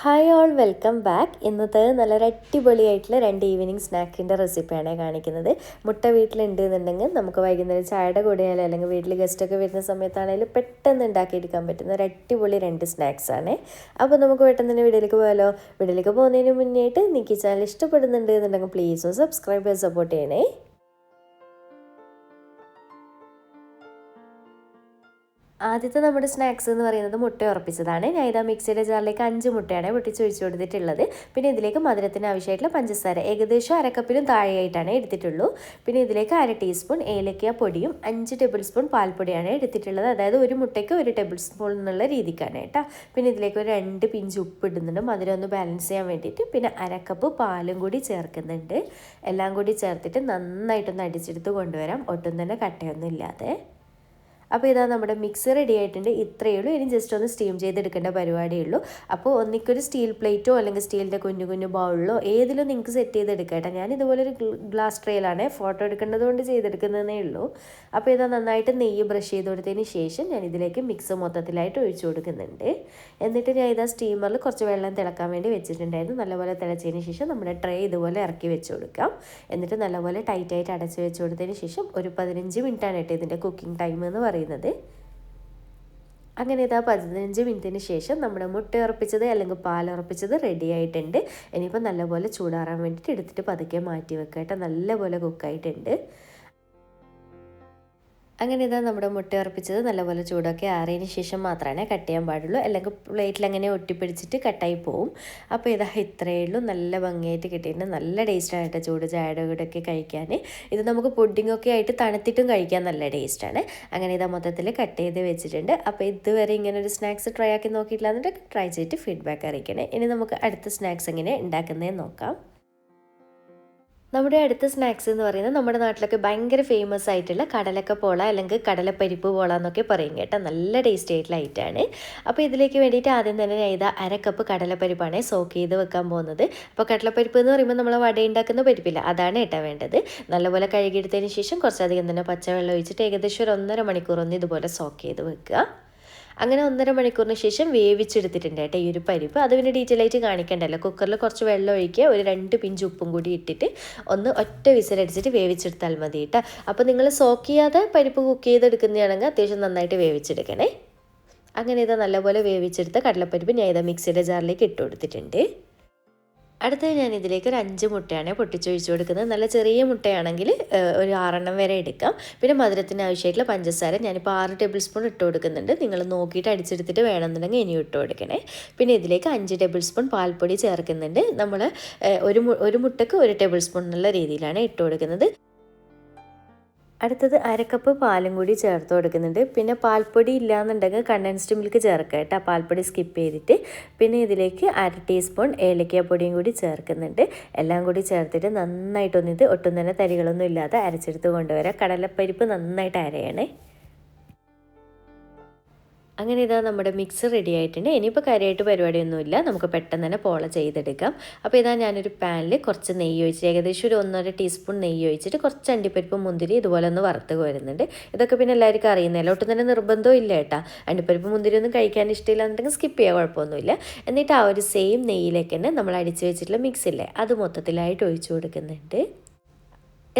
Hi all welcome back ഇന്നത്തെ നല്ലൊരു അടിപൊളിയായിട്ടുള്ള രണ്ട് ഈവനിങ് സ്നാക്കിന്റെ റെസിപ്പിയാണ് കാണിക്കുന്നത്. മുട്ട വീട്ടിലുണ്ട് എന്നുണ്ടെങ്കിൽ നമുക്ക് വൈകുന്നേരം ചായയുടെ കൂടെയാലും അല്ലെങ്കിൽ വീട്ടിൽ ഗസ്റ്റൊക്കെ വരുന്ന സമയത്താണെങ്കിലും പെട്ടെന്ന് ഉണ്ടാക്കിയെടുക്കാൻ പറ്റുന്ന ഒരു അടിപൊളി രണ്ട് സ്നാക്സാണ് അപ്പോൾ നമുക്ക് പെട്ടെന്ന് തന്നെ വീട്ടിലേക്ക് പോയാലോ വീട്ടിലേക്ക് പോകുന്നതിന് മുന്നേ ആയിട്ട് നിങ്ങൾക്ക് ചാനൽ ഇഷ്ടപ്പെടുന്നുണ്ട് എന്നുണ്ടെങ്കിൽ പ്ലീസ് സബ്സ്ക്രൈബ് ചെയ്ത് സപ്പോർട്ട് ചെയ്യണേ. ആദ്യത്തെ നമ്മുടെ സ്നാക്സ് എന്ന് പറയുന്നത് മുട്ട ഉറപ്പിച്ചതാണ്. ഞാൻ ഇതാ മിക്സിയുടെ ജാറിലേക്ക് അഞ്ച് മുട്ടയാണ് പൊട്ടിച്ച് ഒഴിച്ചു കൊടുത്തിട്ടുള്ളത്. പിന്നെ ഇതിലേക്ക് മധുരത്തിന് ആവശ്യമായിട്ടുള്ള പഞ്ചസാര ഏകദേശം അരക്കപ്പിലും താഴെയായിട്ടാണ് എടുത്തിട്ടുള്ളൂ. പിന്നെ ഇതിലേക്ക് അര ടീസ്പൂൺ ഏലക്ക പൊടിയും അഞ്ച് ടേബിൾ സ്പൂൺ പാൽപ്പൊടിയാണ് എടുത്തിട്ടുള്ളത്. അതായത് ഒരു മുട്ടയ്ക്ക് ഒരു ടേബിൾ സ്പൂൺ എന്നുള്ള രീതിക്കാണ് കേട്ടോ. പിന്നെ ഇതിലേക്ക് ഒരു രണ്ട് പിഞ്ച് ഉപ്പ് ഇടുന്നുണ്ട്. മധുരം ഒന്ന് ബാലൻസ് ചെയ്യാൻ വേണ്ടിയിട്ട്. പിന്നെ അരക്കപ്പ് പാലും കൂടി ചേർക്കുന്നുണ്ട്. എല്ലാം കൂടി ചേർത്തിട്ട് നന്നായിട്ടൊന്ന് അടിച്ചെടുത്ത് കൊണ്ടുവരാം. ഒട്ടും തന്നെ കട്ടയൊന്നും ഇല്ലാതെ. അപ്പോൾ ഇതാ നമ്മുടെ മിക്സ് റെഡി ആയിട്ടുണ്ട്. ഇത്രയേ ഉള്ളൂ. ഇനി ജസ്റ്റ് ഒന്ന് സ്റ്റീം ചെയ്തെടുക്കേണ്ട പരിപാടിയേ ഉള്ളൂ. അപ്പോൾ ഒന്നിക്കൊരു സ്റ്റീൽ പ്ലേറ്റോ അല്ലെങ്കിൽ സ്റ്റീലിന്റെ കുഞ്ഞു കുഞ്ഞു ബൗളിലോ ഏതിലും നിങ്ങൾക്ക് സെറ്റ് ചെയ്തെടുക്കാം കേട്ടോ ഞാൻ ഇതുപോലെ ഒരു ഗ്ലാസ് ട്രെയിലാണ് ഫോട്ടോ എടുക്കേണ്ടത് കൊണ്ട് ചെയ്തെടുക്കുന്നതേ ഉള്ളൂ. അപ്പോൾ ഇതാ നന്നായിട്ട് നെയ്യ് ബ്രഷ് ചെയ്ത് കൊടുത്തതിന് ശേഷം ഞാൻ ഇതിലേക്ക് മിക്സ് മൊത്തത്തിലായിട്ട് ഒഴിച്ചു കൊടുക്കുന്നുണ്ട്. എന്നിട്ട് ഞാൻ ഇതാ സ്റ്റീമറിൽ കുറച്ച് വെള്ളം തിളക്കാൻ വേണ്ടി വെച്ചിട്ടുണ്ടായിരുന്നു. നല്ലപോലെ തിളച്ചതിന് ശേഷം നമ്മുടെ ട്രേ ഇതുപോലെ ഇറക്കി വെച്ച് കൊടുക്കാം. എന്നിട്ട് നല്ലപോലെ ടൈറ്റായിട്ട് അടച്ച് വെച്ച് കൊടുത്തതിന് ശേഷം ഒരു പതിനഞ്ച് മിനിറ്റാണ് കേട്ടോ ഇതിന്റെ കുക്കിംഗ് ടൈം എന്ന് പറയുന്നത്. പറയുന്നത്. അങ്ങനെ ഇതാ പതിനഞ്ച് മിനിറ്റിന് ശേഷം നമ്മുടെ മുട്ട ഉറപ്പിച്ചത് അല്ലെങ്കിൽ പാൽ ഉറപ്പിച്ചത് റെഡി ആയിട്ടുണ്ട്. ഇനിയിപ്പോൾ നല്ലപോലെ ചൂടാറാൻ വേണ്ടിയിട്ട് എടുത്തിട്ട് പതുക്കെ മാറ്റി വെക്കുക കേട്ടോ. നല്ലപോലെ കുക്കായിട്ടുണ്ട് അങ്ങനെ ഇതാ നമ്മുടെ മുട്ട ഉറപ്പിച്ചത് നല്ലപോലെ ചൂടൊക്കെ ആറിയതിന് ശേഷം മാത്രമേ കട്ട് ചെയ്യാൻ പാടുള്ളൂ. അല്ലെങ്കിൽ പ്ലേറ്റിൽ അങ്ങനെ ഒട്ടിപ്പിടിച്ചിട്ട് കട്ടായി പോവും. അപ്പോൾ ഇതാ ഇത്രയേ ഉള്ളൂ. നല്ല ഭംഗിയായിട്ട് കിട്ടിയിട്ടുണ്ട്. നല്ല ടേസ്റ്റായിട്ട് ചൂട് ചായയുടെ കൂടെയൊക്കെ കഴിക്കാൻ. ഇത് നമുക്ക് പുഡിങ്ങൊക്കെ ആയിട്ട് തണുത്തിട്ടും കഴിക്കാൻ നല്ല ടേസ്റ്റാണ് അങ്ങനെ ഇതാ മൊത്തത്തിൽ കട്ട് ചെയ്ത് വെച്ചിട്ടുണ്ട്. അപ്പോൾ ഇതുവരെ ഇങ്ങനെ ഒരു സ്നാക്സ് ട്രൈ ആക്കി നോക്കിയിട്ടില്ല എന്നുണ്ടെങ്കിൽ ട്രൈ ചെയ്തിട്ട് ഫീഡ്ബാക്ക് അറിയിക്കണേ. ഇനി നമുക്ക് അടുത്ത സ്നാക്സ് എങ്ങനെ ഉണ്ടാക്കുന്നതെന്ന് നോക്കാം. നമ്മുടെ അടുത്ത സ്നാക്സ് എന്ന് പറയുന്നത് നമ്മുടെ നാട്ടിലൊക്കെ ഭയങ്കര ഫേമസ് ആയിട്ടുള്ള കടലക്ക പോള അല്ലെങ്കിൽ കടലപ്പരിപ്പ് പോള എന്നൊക്കെ പറയും കേട്ടോ. നല്ല ടേസ്റ്റി ആയിട്ടുള്ള ഐറ്റാണ് അപ്പോൾ ഇതിലേക്ക് വേണ്ടിയിട്ട് ആദ്യം തന്നെ ഞാൻ ഇതാ അര കപ്പ് കടലപ്പരിപ്പാണ് സോക്ക് ചെയ്ത് വെക്കാൻ പോകുന്നത്. അപ്പോൾ കടലപ്പരിപ്പ് എന്ന് പറയുമ്പോൾ നമ്മൾ വട ഉണ്ടാക്കുന്ന പരിപ്പില്ല അതാണ് കേട്ടോ വേണ്ടത്. നല്ലപോലെ കഴുകിയെടുത്തതിന് ശേഷം കുറച്ചധികം തന്നെ പച്ചവെള്ളം ഒഴിച്ചിട്ട് ഏകദേശം ഒരു ഒന്നര മണിക്കൂർ ഒന്ന് ഇതുപോലെ സോക്ക് ചെയ്ത് വെക്കുക. അങ്ങനെ ഒന്നര മണിക്കൂറിന് ശേഷം വേവിച്ചെടുത്തിട്ടുണ്ട് കേട്ടോ ഈ ഒരു പരിപ്പ്. അത് പിന്നെ ഡീറ്റെയിൽ ആയിട്ട് കാണിക്കണ്ടല്ലോ. കുക്കറിൽ കുറച്ച് വെള്ളം ഒഴിക്കുക ഒരു രണ്ട് പിഞ്ച് ഉപ്പും കൂടി ഇട്ടിട്ട് ഒന്ന് ഒറ്റ വിസിലടിച്ചിട്ട് വേവിച്ചെടുത്താൽ മതി കേട്ടോ. അപ്പോൾ നിങ്ങൾ സോക്ക് ചെയ്യാതെ പരിപ്പ് കുക്ക് ചെയ്തെടുക്കുന്നതാണെങ്കിൽ അത്യാവശ്യം നന്നായിട്ട് വേവിച്ചെടുക്കണേ. അങ്ങനെ ഇത് നല്ലപോലെ വേവിച്ചെടുത്ത കടലപ്പരിപ്പ് ഞാൻ ഇതാ മിക്സിയുടെ ജാറിലേക്ക് ഇട്ട് കൊടുത്തിട്ടുണ്ട്. അടുത്തത് ഞാൻ ഇതിലേക്ക് ഒരു അഞ്ച് മുട്ടയാണ് പൊട്ടിച്ചൊഴിച്ച് കൊടുക്കുന്നത്. നല്ല ചെറിയ മുട്ടയാണെങ്കിൽ ഒരു ആറെണ്ണം വരെ എടുക്കാം. പിന്നെ മധുരത്തിന് ആവശ്യമായിട്ടുള്ള പഞ്ചസാര ഞാനിപ്പോൾ ആറ് ടേബിൾ സ്പൂൺ ഇട്ട് കൊടുക്കുന്നുണ്ട്. നിങ്ങൾ നോക്കിയിട്ട് അടിച്ചെടുത്തിട്ട് വേണമെന്നുണ്ടെങ്കിൽ ഇനി ഇട്ട് കൊടുക്കണേ. പിന്നെ ഇതിലേക്ക് അഞ്ച് ടേബിൾ സ്പൂൺ പാൽപ്പൊടി ചേർക്കുന്നുണ്ട്. നമ്മൾ ഒരു ഒരു മുട്ടക്ക് ഒരു ടേബിൾ സ്പൂൺ എന്നുള്ള രീതിയിലാണ് ഇട്ട് കൊടുക്കുന്നത്. അടുത്തത് അരക്കപ്പ് പാലും കൂടി ചേർത്ത് കൊടുക്കുന്നുണ്ട്. പിന്നെ പാൽപ്പൊടി ഇല്ലാന്നുണ്ടെങ്കിൽ കണ്ടൻസ്ഡ് മിൽക്ക് ചേർക്കുക കേട്ടോ. പാൽപ്പൊടി സ്കിപ്പ് ചെയ്തിട്ട് പിന്നെ ഇതിലേക്ക് അര ടീസ്പൂൺ ഏലക്കാപ്പൊടിയും കൂടി ചേർക്കുന്നുണ്ട്. എല്ലാം കൂടി ചേർത്തിട്ട് നന്നായിട്ടൊന്നിത് ഒട്ടും തന്നെ തരികളൊന്നും ഇല്ലാതെ അരച്ചെടുത്ത് കൊണ്ടുവരാം. കടലപ്പരിപ്പ് നന്നായിട്ട് അരയണേ. അങ്ങനെ ഇതാ നമ്മുടെ മിക്സ് റെഡി ആയിട്ടുണ്ട്. ഇനിയിപ്പോൾ കാര്യമായിട്ട് പരിപാടിയൊന്നുമില്ല. നമുക്ക് പെട്ടെന്ന് തന്നെ പോള ചെയ്തെടുക്കാം. അപ്പോൾ ഇതാ ഞാനൊരു പാനിൽ കുറച്ച് നെയ്യ് ഒഴിച്ചിട്ട് ഏകദേശം ഒരു ഒന്നര ടീസ്പൂൺ നെയ്യ് ഒഴിച്ചിട്ട് കുറച്ച് അണ്ടിപ്പരിപ്പ് മുന്തിരി ഇതുപോലെ ഒന്ന് വറുത്ത് വരുന്നുണ്ട് ഇതൊക്കെ പിന്നെ എല്ലാവർക്കും അറിയുന്നില്ല ഒട്ടും തന്നെ നിർബന്ധവും ഇല്ല കേട്ടോ. അണ്ടിപ്പരിപ്പ് മുന്തിരി ഒന്നും കഴിക്കാൻ ഇഷ്ടമില്ല എന്നുണ്ടെങ്കിൽ സ്കിപ്പ് ചെയ്യാൻ കുഴപ്പമൊന്നുമില്ല. എന്നിട്ട് ആ ഒരു സെയിം നെയ്യിലേക്ക് തന്നെ നമ്മൾ അടിച്ച് വെച്ചിട്ടുള്ള മിക്സ് ഇല്ലേ? അത് മൊത്തത്തിലായിട്ട് ഒഴിച്ചു കൊടുക്കുന്നുണ്ട്.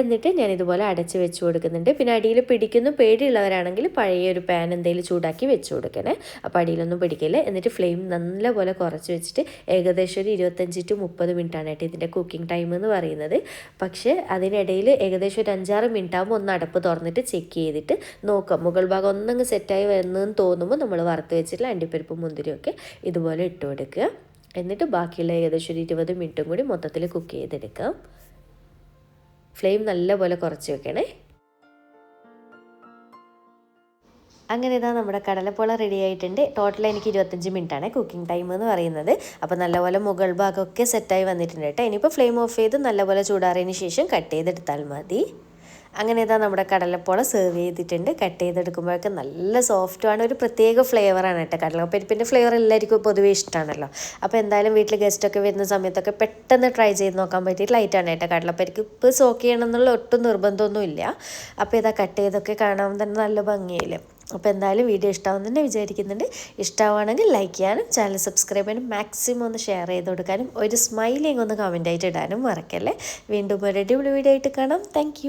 എന്നിട്ട് ഞാൻ ഇതുപോലെ അടച്ച് വെച്ച് കൊടുക്കുന്നുണ്ട്. പിന്നെ അടിയിൽ പിടിക്കുന്ന പേടിയുള്ളവരാണെങ്കിൽ പഴയ ഒരു പാൻ എന്തെങ്കിലും ചൂടാക്കി വെച്ച് കൊടുക്കണേ. അപ്പോൾ അടിയിലൊന്നും പിടിക്കില്ല. എന്നിട്ട് ഫ്ലെയിം നല്ലപോലെ കുറച്ച് വെച്ചിട്ട് ഏകദേശം ഒരു ഇരുപത്തഞ്ച് ടു മുപ്പത് മിനിറ്റാണ് കേട്ടോ ഇതിന്റെ കുക്കിംഗ് ടൈം എന്ന് പറയുന്നത്. പക്ഷേ അതിനിടയിൽ ഏകദേശം ഒരു അഞ്ചാറ് മിനിറ്റ് ആകുമ്പോൾ ഒന്ന് അടപ്പ് തുറന്നിട്ട് ചെക്ക് ചെയ്തിട്ട് നോക്കാം. മുകൾ ഭാഗം ഒന്നങ്ങ് സെറ്റായി വരുന്നതെന്ന് തോന്നുമ്പോൾ നമ്മൾ വറുത്ത് വെച്ചിട്ടുള്ള അണ്ടിപ്പരിപ്പ് മുന്തിരിയൊക്കെ ഇതുപോലെ ഇട്ട് കൊടുക്കുക. എന്നിട്ട് ബാക്കിയുള്ള ഏകദേശം ഒരു ഇരുപത് മിനിറ്റും കൂടി മൊത്തത്തിൽ കുക്ക് ചെയ്തെടുക്കാം. ഫ്ലെയിം നല്ലപോലെ കുറച്ച് വെക്കണേ. അങ്ങനെ ഇതാ നമ്മുടെ കടലപ്പോള റെഡി ആയിട്ടുണ്ട്. ടോട്ടൽ എനിക്ക് ഇരുപത്തഞ്ച് മിനിറ്റാണ് കുക്കിംഗ് ടൈം എന്ന് പറയുന്നത്. അപ്പോൾ നല്ലപോലെ മുകൾ ഭാഗമൊക്കെ സെറ്റായി വന്നിട്ടുണ്ട് കേട്ടോ. ഇനിയിപ്പോൾ ഫ്ലെയിം ഓഫ് ചെയ്ത് നല്ലപോലെ ചൂടാറിയതിന് ശേഷം കട്ട് ചെയ്തെടുത്താൽ മതി. അങ്ങനെ ഇതാ നമ്മുടെ കടലപ്പോള സെർവ് ചെയ്തിട്ടുണ്ട്. കട്ട് ചെയ്തെടുക്കുമ്പോഴൊക്കെ നല്ല സോഫ്റ്റുമാണ് ഒരു പ്രത്യേക ഫ്ലേവറാണ് കേട്ടോ കടലപ്പരിപ്പിന്റെ ഫ്ലേവർ എല്ലാവർക്കും പൊതുവേ ഇഷ്ടമാണല്ലോ അപ്പോൾ എന്തായാലും വീട്ടിൽ ഗസ്റ്റൊക്കെ വരുന്ന സമയത്തൊക്കെ പെട്ടെന്ന് ട്രൈ ചെയ്ത് നോക്കാൻ പറ്റിയിട്ട് ലൈറ്റാണ് കേട്ടോ കടലപ്പരിക്ക് ഇപ്പോൾ സോക്ക് ചെയ്യണം എന്നുള്ള ഒട്ടും നിർബന്ധമൊന്നുമില്ല. അപ്പോൾ ഇതാ കട്ട് ചെയ്തൊക്കെ കാണാൻ തന്നെ നല്ല ഭംഗിയിൽ അപ്പോൾ എന്തായാലും വീഡിയോ ഇഷ്ടമാവും തന്നെ വിചാരിക്കുന്നുണ്ട്. ഇഷ്ടമാണെങ്കിൽ ലൈക്ക് ചെയ്യാനും ചാനൽ സബ്സ്ക്രൈബ് ചെയ്യാനും മാക്സിമം ഒന്ന് ഷെയർ ചെയ്ത് കൊടുക്കാനും ഒരു സ്മൈലിങ് ഒന്ന് കമന്റ് ആയിട്ട് ഇടാനും മറക്കല്ലേ. വീണ്ടും ഒരു അടിപൊളി വീഡിയോ ആയിട്ട് കാണാം. താങ്ക്